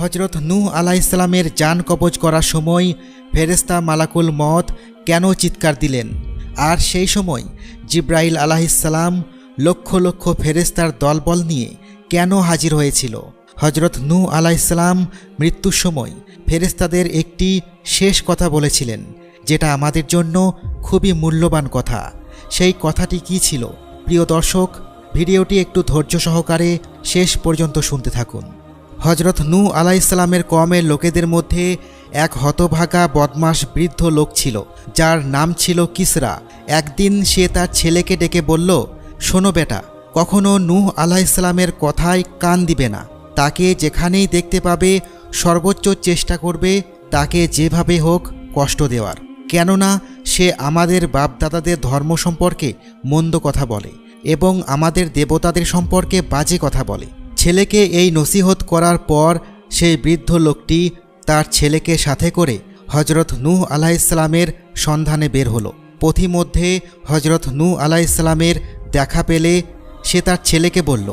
হজরত নূহ আলাইসালামের যান কবজ করার সময় ফেরেস্তা মালাকুল মত কেন চিৎকার দিলেন? আর সেই সময় জিব্রাইল আলাহিসাল্লাম লক্ষ লক্ষ ফেরেস্তার দলবল নিয়ে কেন হাজির হয়েছিল? হজরত নূ আলাইসালাম মৃত্যুর সময় ফেরেস্তাদের একটি শেষ কথা বলেছিলেন, যেটা আমাদের জন্য খুবই মূল্যবান কথা। সেই কথাটি কি ছিল? প্রিয় দর্শক, ভিডিওটি একটু ধৈর্য সহকারে শেষ পর্যন্ত শুনতে থাকুন। হজরত নূ আলাইসালামের কমের লোকেদের মধ্যে এক হতভাগা বদমাস বৃদ্ধ লোক ছিল, যার নাম ছিল কিসরা। একদিন সে তার ছেলেকে ডেকে বলল, শোনো বেটা, কখনো নূহ আলাইসালামের কথায় কান দিবে না। তাকে যেখানেই দেখতে পাবে, সর্বোচ্চ চেষ্টা করবে তাকে যেভাবে হোক কষ্ট দেওয়ার। কেননা সে আমাদের বাপদাদাদের ধর্ম সম্পর্কে মন্দ কথা বলে এবং আমাদের দেবতাদের সম্পর্কে বাজে কথা বলে। ছেলেকে এই নসিহত করার পর সেই বৃদ্ধ লোকটি তার ছেলেকে সাথে করে হজরত নূহ আলাইসালামের সন্ধানে বের হলো। পথিমধ্যে হজরত নূ আলাইসালামের দেখা পেলে সে তার ছেলেকে বলল,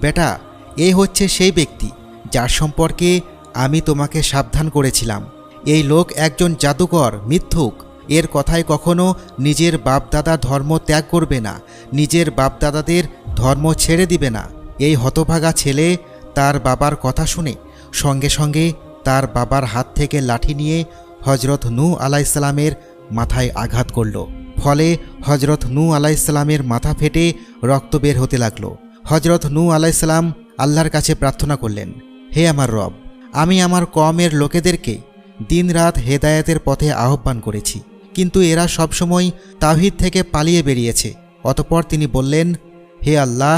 বেটা, এ হচ্ছে সেই ব্যক্তি, যার সম্পর্কে আমি তোমাকে সাবধান করেছিলাম। এই লোক একজন জাদুকর, মিথ্যুক। এর কথায় কখনো নিজের বাপদাদা ধর্ম ত্যাগ করবে না, নিজের বাপদাদাদের ধর্ম ছেড়ে দিবে না। এই হতভাগা ছেলে তার বাবার কথা শুনে সঙ্গে সঙ্গে তার বাবার হাত থেকে লাঠি নিয়ে হজরত নু আলাইসালামের মাথায় আঘাত করল। ফলে হজরত নু আলাইসালামের মাথা ফেটে রক্ত বের হতে লাগল। হজরত নু আলাইসালাম আল্লাহর কাছে প্রার্থনা করলেন, হে আমার রব, আমি আমার কমের লোকেদেরকে দিনরাত হেদায়েতের পথে আহ্বান করেছি, কিন্তু এরা সবসময় তাহিদ থেকে পালিয়ে বেরিয়েছে। অতপর তিনি বললেন, হে আল্লাহ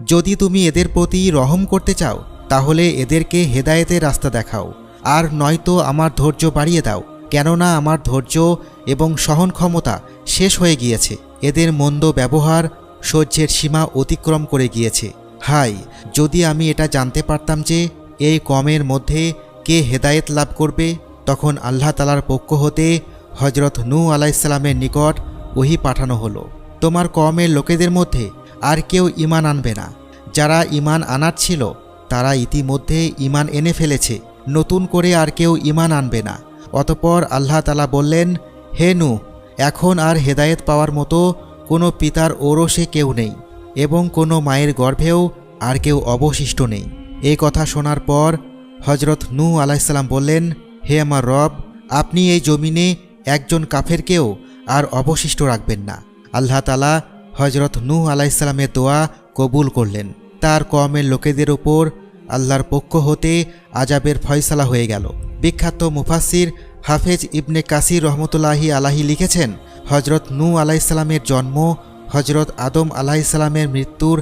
যদি তুমি এদের প্রতি রহম করতে চাও, তাহলে এদেরকে হেদায়েতের রাস্তা দেখাও। আর নয়তো আমার ধৈর্য বাড়িয়ে দাও, কেননা আমার ধৈর্য এবং সহন ক্ষমতা শেষ হয়ে গিয়েছে। এদের মন্দ ব্যবহার সহ্যের সীমা অতিক্রম করে গিয়েছে। হাই, যদি আমি এটা জানতে পারতাম যে এই কমের মধ্যে কে হেদায়েত লাভ করবে, তখন আল্লাহ তালার পক্ষ হতে হজরত নূ আলাইসাল্লামের নিকট ওহি পাঠানো হলো। তোমার কমের লোকেদের মধ্যে আর কেউ ইমান আনবে না। যারা ইমান আনার ছিল, তারা ইতিমধ্যে ইমান এনে ফেলেছে। নতুন করে আর কেউ ইমান আনবে না। অতপর আল্লাহ তালা বললেন, হে নু এখন আর হেদায়েত পাওয়ার মতো কোনো পিতার ওরসে কেউ নেই এবং কোনো মায়ের গর্ভেও আর কেউ অবশিষ্ট নেই। এই কথা শোনার পর হজরত নু আলাইসাল্লাম বললেন, হে আমার রব, আপনি এই জমিনে একজন কাফেরকেও আর অবশিষ্ট রাখবেন না। আল্লাহ তালা হজরত নূহ আলাইসাল্লামের দোয়া কবুল করলেন। তার কমের লোকেদের ওপর আল্লাহর পক্ষ হতে আজাবের ফয়সালা হয়ে গেল। বিখ্যাত মুফাসির হাফেজ ইবনে কাসির রহমতুল্লাহি আলাহি লিখেছেন হজরত নূ আলাইসাল্লামের জন্ম হজরত আদম আলাইসাল্লামের মৃত্যুর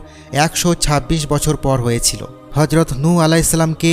একশো ছাব্বিশ বছর পর হয়েছিল। হজরত নূ আলাইসাল্লামকে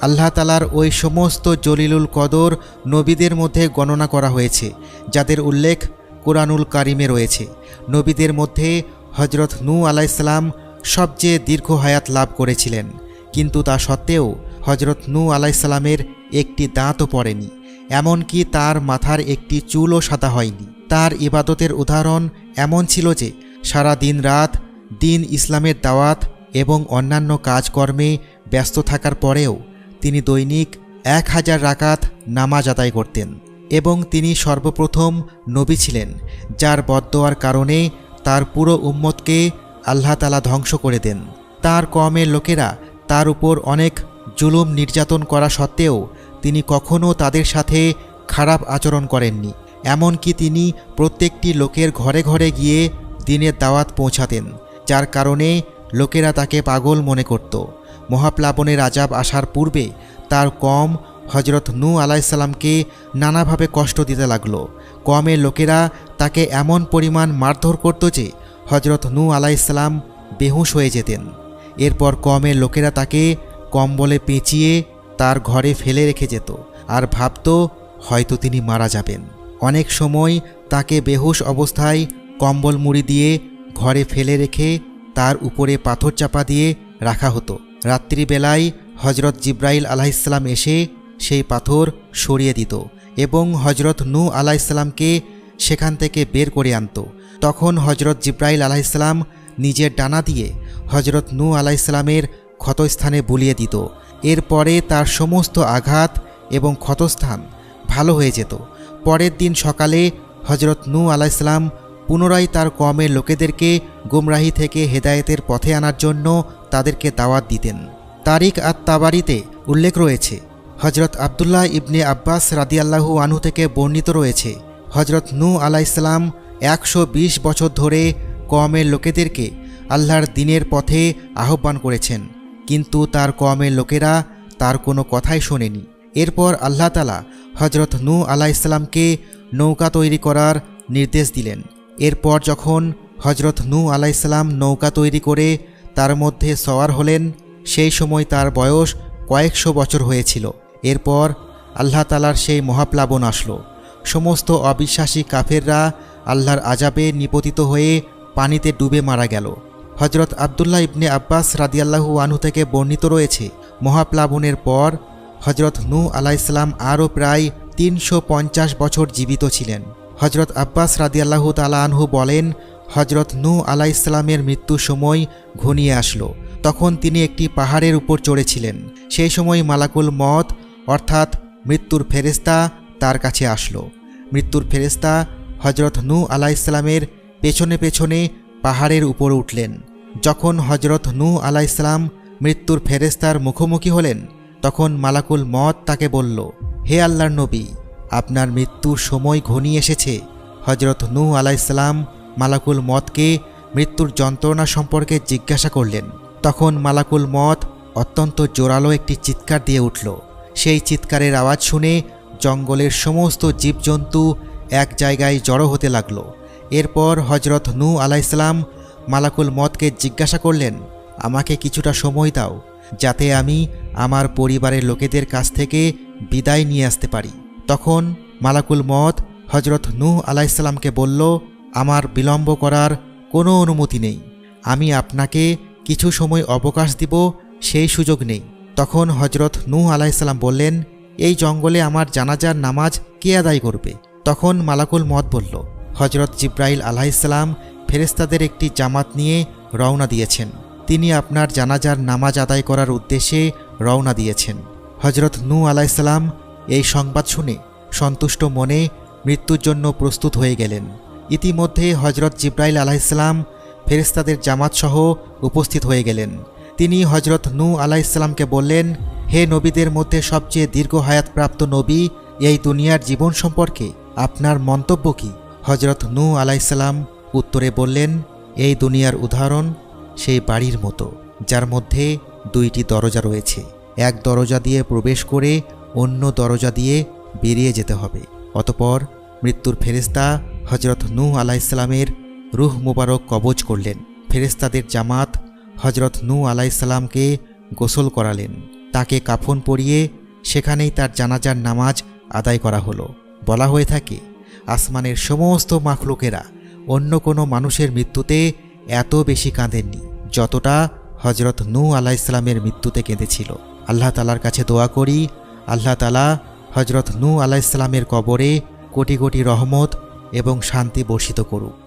আল্লাহ তালার ওই সমস্ত জলিলুল কদর নবীদের মধ্যে গণনা করা হয়েছে, যাদের উল্লেখ কোরআনুল কারিমে রয়েছে। নবীদের মধ্যে হজরত নূ আলাইসাল্লাম সবচেয়ে দীর্ঘ হায়াত লাভ করেছিলেন। কিন্তু তা সত্ত্বেও হজরত নূ আলাইসাল্লামের একটি দাঁতও পড়েনি। এমনকি তার মাথার একটি চুলও সাদা হয়নি। তার ইবাদতের উদাহরণ এমন ছিল যে, সারা দিন রাত দিন ইসলামের দাওয়াত এবং অন্যান্য কাজকর্মে ব্যস্ত থাকার পরেও তিনি দৈনিক এক হাজার রাকাত নামাজ আদায় করতেন। এবং তিনি সর্বপ্রথম নবী ছিলেন, যার বদদোয়ার কারণে তার পুরো উম্মতকে আল্লাহ তালা ধ্বংস করে দেন। তার কমের লোকেরা তার উপর অনেক জুলুম নির্যাতন করা সত্ত্বেও তিনি কখনও তাদের সাথে খারাপ আচরণ করেননি, এমনকি তিনি প্রত্যেকটি লোকের ঘরে ঘরে গিয়ে দিনের দাওয়াত পৌঁছাতেন, যার কারণে লোকেরা তাকে পাগল মনে করত। মহাপ্লাবনের আজাব আসার পূর্বে তার কম হজরত নূ আলাইসাল্লামকে নানাভাবে কষ্ট দিতে লাগল। কমের লোকেরা তাকে এমন পরিমাণ মারধর করত যে হজরত নূ আলাইসাল্লাম বেহুশ হয়ে যেতেন। এরপর কমের লোকেরা তাকে কম্বলে পেঁচিয়ে তার ঘরে ফেলে রেখে যেত আর ভাবত হয়তো তিনি মারা যাবেন। অনেক সময় তাকে বেহুশ অবস্থায় কম্বল মুড়ি দিয়ে ঘরে ফেলে রেখে তার উপরে পাথর চাপা দিয়ে রাখা হতো। রাত্রিবেলায় হজরত জিব্রাইল আলাহিসাল্লাম এসে সেই পাথর সরিয়ে দিত এবং হজরত নূ আলাইসাল্লামকে সেখান থেকে বের করে আনত। তখন হজরত জিব্রাইল আলাইসাল্লাম নিজের ডানা দিয়ে হজরত নূ আলাইসাল্লামের ক্ষতস্থানে বুলিয়ে দিত। এরপরে তার সমস্ত আঘাত এবং ক্ষতস্থান ভালো হয়ে যেত। পরের দিন সকালে হজরত নূ আলাইসলাম পুনরায় তার কমের লোকেদেরকে গুমরাহি থেকে হেদায়েতের পথে আনার জন্য তাদেরকে দাওয়াত দিতেন। তারিক আত তাবারিতে উল্লেখ রয়েছে। হজরত আবদুল্লাহ ইবনে আব্বাস রাদিয়াল্লাহু আনহু থেকে বর্ণিত রয়েছে হজরত নূ আলাইসালাম একশো বিশ বছর ধরে কমের লোকেদেরকে আল্লাহর দিনের পথে আহ্বান করেছেন, কিন্তু তার কমের লোকেরা তার কোনো কথাই শোনেনি। এরপর আল্লাহ তালা হজরত নূ আলাইসাল্লামকে নৌকা তৈরি করার নির্দেশ দিলেন। এরপর যখন হজরত নূ আলাইসাল্লাম নৌকা তৈরি করে তার মধ্যে সওয়ার হলেন, সেই সময় তার বয়স কয়েকশো বছর হয়েছিল। এরপর আল্লাহ তালার সেই মহাপ্লাবন আসলো। সমস্ত অবিশ্বাসী কাফেররা আল্লাহর আজাবে নিপতিত হয়ে পানিতে ডুবে মারা গেল। হজরত আবদুল্লাহ ইবনে আব্বাস রাদিয়াল্লাহু আনহু থেকে বর্ণিত রয়েছে, মহাপ্লাবনের পর হজরত নূ আলাইসালাম আরও প্রায় তিনশো পঞ্চাশ বছর জীবিত ছিলেন। হজরত আব্বাস রাদিয়াল্লাহু তালা আনহু বলেন হজরত নূ আলাইসালামের মৃত্যুর সময় ঘনিয়ে আসলো। তখন তিনি একটি পাহাড়ের উপর চড়েছিলেন। সেই সময় মালাকুল মত অর্থাৎ মৃত্যুর ফেরেস্তা তার কাছে আসলো। মৃত্যুর ফেরেস্তা হজরত নূ আলাইসালামের পেছনে পেছনে পাহাড়ের উপর উঠলেন। যখন হজরত নূ আলাইসালাম মৃত্যুর ফেরেস্তার মুখোমুখি হলেন, তখন মালাকুল মত তাকে বলল, হে আল্লাহর নবী, আপনার মৃত্যুর সময় ঘনিয়ে এসেছে। হজরত নূ আলাইসালাম মালাকুল মতকে মৃত্যুর যন্ত্রণা সম্পর্কে জিজ্ঞাসা করলেন। তখন মালাকুল মত অত্যন্ত জোরালো একটি চিৎকার দিয়ে উঠল সেই চিৎকারের আওয়াজ শুনে জঙ্গলের সমস্ত জীবজন্তু এক জায়গায় জড়ো হতে লাগল। এরপর হজরত নু আলাইসালাম মালাকুল মতকে জিজ্ঞাসা করলেন, আমাকে কিছুটা সময় দাও, যাতে আমি আমার পরিবারের লোকেদের কাছ থেকে বিদায় নিয়ে আসতে পারি। তখন মালাকুল মত হজরত নূহ আলাইসাল্লামকে বলল, আমার বিলম্ব করার কোনো অনুমতি নেই। আমি আপনাকে কিছু সময় অবকাশ দিব, সেই সুযোগ নেই। তখন হজরত নূহ আলাইসাল্লাম বললেন, এই জঙ্গলে আমার জানাজার নামাজ কে আদায় করবে? তখন মালাকুল মত বলল হজরত জিব্রাইল আলাইসাল্লাম ফেরেস্তাদের একটি জামাত নিয়ে রওনা দিয়েছেন। তিনি আপনার জানাজার নামাজ আদায় করার উদ্দেশ্যে রওনা দিয়েছেন। হজরত নূ আলাইসাল্লাম এই সংবাদ শুনে সন্তুষ্ট মনে মৃত্যুর জন্য প্রস্তুত হয়ে গেলেন। ইতিমধ্যে হজরত জিব্রাইল আলাইসাল্লাম ফেরেস্তাদের জামাতসহ উপস্থিত হয়ে গেলেন। তিনি হজরত নু আলাইসাল্লামকে বললেন, হে নবীদের মধ্যে সবচেয়ে দীর্ঘ হায়াতপ্রাপ্ত নবী এই দুনিয়ার জীবন সম্পর্কে আপনার মন্তব্য কি? হজরত নু আলাইসাল্লাম উত্তরে বললেন, এই দুনিয়ার উদাহরণ সেই বাড়ির মতো, যার মধ্যে দুইটি দরজা রয়েছে। এক দরজা দিয়ে প্রবেশ করে অন্য দরজা দিয়ে বেরিয়ে যেতে হবে। অতপর মৃত্যুর ফেরেস্তা হজরত নূহ আলাইসাল্লামের রুহ মুবারক কবজ করলেন। ফেরেস্তাদের জামাত হজরত নূ আলাইসাল্লামকে গোসল করালেন। তাকে কাফন পরিয়ে সেখানেই তার জানাজার নামাজ আদায় করা হলো। বলা হয়ে থাকে, আসমানের সমস্ত মাখলুকেরা অন্য কোনো মানুষের মৃত্যুতে এত বেশি কাঁদেননি যতটা হজরত নূ আলাহ ইসলামের মৃত্যুতে কেঁদেছিল। আল্লাহ তালার কাছে দোয়া করি, আল্লাহ তালা হজরত নূ আলাহ ইসলামের কবরে কোটি কোটি রহমত এবং শান্তি বর্ষিত করুক।